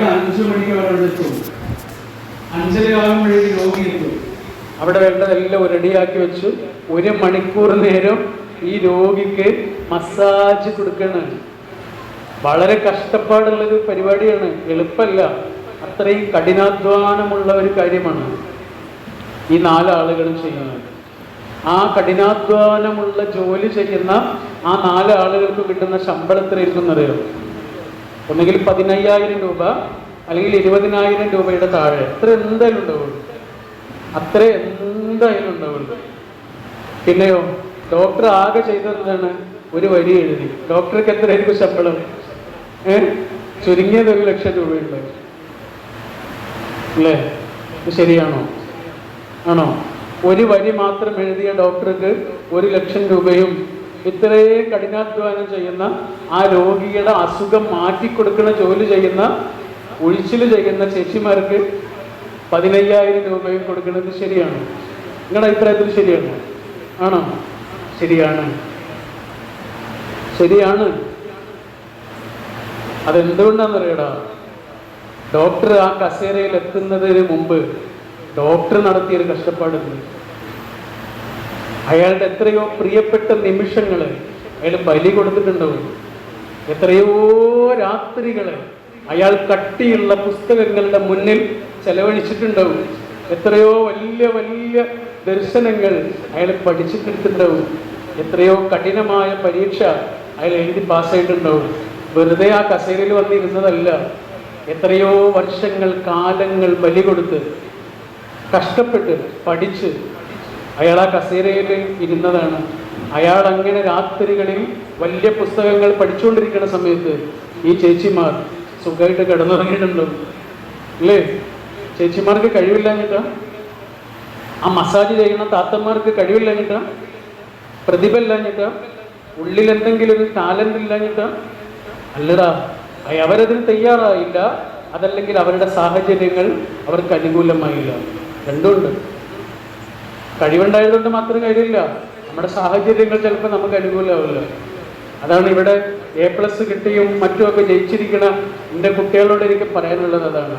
അഞ്ചു മണിക്ക് അവിടെ എത്തും. അഞ്ചരയാകുമ്പോഴേക്ക് അവിടെ വേണ്ടതെല്ലാം റെഡിയാക്കി വെച്ചു. ഒരു മണിക്കൂർ നേരം ഈ രോഗിക്ക് മസാജ് കൊടുക്കണം വളരെ കഷ്ടപ്പാടുള്ളൊരു പരിപാടിയാണ്. എളുപ്പമല്ല അത്രയും കഠിനാധ്വാനമുള്ള ഒരു കാര്യമാണ് ഈ നാലാളുകളും ചെയ്യുന്നത്. ആ കഠിനാധ്വാനമുള്ള ജോലി ചെയ്യുന്ന ആ നാല് ആളുകൾക്ക് കിട്ടുന്ന ശമ്പളം ഒന്നുകിൽ പതിനയ്യായിരം രൂപ അല്ലെങ്കിൽ ഇരുപതിനായിരം രൂപയുടെ താഴെ. എത്ര എന്തായാലും ഉണ്ടാവുള്ളൂ അത്ര എന്തായാലും ഉണ്ടാവുള്ളൂ പിന്നെയോ ഡോക്ടർ ആകെ ചെയ്തതാണ് ഒരു വരി എഴുതി. ഡോക്ടർക്ക് എത്രയായിരിക്കും ശമ്പളം? ഏ? ചുരുങ്ങിയത് ഒരു ലക്ഷം രൂപയുണ്ട്. അല്ലേ? ശരിയാണോ? ആണോ? ഒരു വരി മാത്രം എഴുതിയ ഡോക്ടർക്ക് ഒരു ലക്ഷം രൂപയും ഇത്രയും കഠിനാധ്വാനം ചെയ്യുന്ന ആ രോഗിയുടെ അസുഖം മാറ്റിക്കൊടുക്കുന്ന ജോലി ചെയ്യുന്ന ഒഴിച്ചിൽ ചെയ്യുന്ന ചേച്ചിമാർക്ക് പതിനയ്യായിരം രൂപയും കൊടുക്കുന്നത് ശരിയാണ്. നിങ്ങളുടെ അഭിപ്രായത്തിൽ ശരിയാണ്. ആണോ? ശരിയാണ്. ശരിയാണ്. അതെന്തുകൊണ്ടാണെന്നറിയടാ? ഡോക്ടർ ആ കസേരയിൽ എത്തുന്നതിന് മുമ്പ് ഡോക്ടർ നടത്തിയൊരു കഷ്ടപ്പാടുണ്ട്. അയാളുടെ എത്രയോ പ്രിയപ്പെട്ട നിമിഷങ്ങൾ അയാൾ ബലി കൊടുത്തിട്ടുണ്ടാവും. എത്രയോ രാത്രികൾ അയാൾ കട്ടിയുള്ള പുസ്തകങ്ങളുടെ മുന്നിൽ ചെലവഴിച്ചിട്ടുണ്ടാവും. എത്രയോ വലിയ വലിയ ദർശനങ്ങൾ അയാൾ പഠിച്ചിട്ടുണ്ടാവും. എത്രയോ കഠിനമായ പരീക്ഷ അയാൾ എഴുതി പാസ്സായിട്ടുണ്ടാവും. വെറുതെ ആ കസേരയിൽ വന്നിരുന്നതല്ല. എത്രയോ വർഷങ്ങൾ കാലങ്ങൾ ബലി കൊടുത്ത് കഷ്ടപ്പെട്ട് പഠിച്ച് അയാൾ ആ കസേരയിൽ ഇരുന്നതാണ്. അയാൾ അങ്ങനെ രാത്രികളിൽ വലിയ പുസ്തകങ്ങൾ പഠിച്ചുകൊണ്ടിരിക്കുന്ന സമയത്ത് ഈ ചേച്ചിമാർ സുഖമായിട്ട് കിടന്നുറങ്ങിയിട്ടുണ്ടാവും അല്ലേ? ചേച്ചിമാർക്ക് കഴിവില്ലാഞ്ഞിട്ടാ ആ മസാജ് ചെയ്യുന്ന താത്തന്മാർക്ക് കഴിവില്ലാഞ്ഞിട്ടാ പ്രതിഭ ഇല്ലാഞ്ഞിട്ടാ ഉള്ളിൽ എന്തെങ്കിലും ഒരു ടാലന്റ് ഇല്ലാഞ്ഞിട്ടാ അല്ലടാ അവരതിന് തയ്യാറായില്ല. അതല്ലെങ്കിൽ അവരുടെ സാഹചര്യങ്ങൾ അവർക്ക് അനുകൂലമായില്ല. രണ്ടുമുണ്ട് കഴിവുണ്ടായതുകൊണ്ട് മാത്രം കഴിയില്ല നമ്മുടെ സാഹചര്യങ്ങൾ ചിലപ്പോൾ നമുക്ക് അനുകൂലമാവില്ല. അതാണ് ഇവിടെ എ പ്ലസ് കിട്ടിയും മറ്റുമൊക്കെ ജയിച്ചിരിക്കണ എന്റെ കുട്ടികളോട് എനിക്ക് പറയാനുള്ളത് അതാണ്.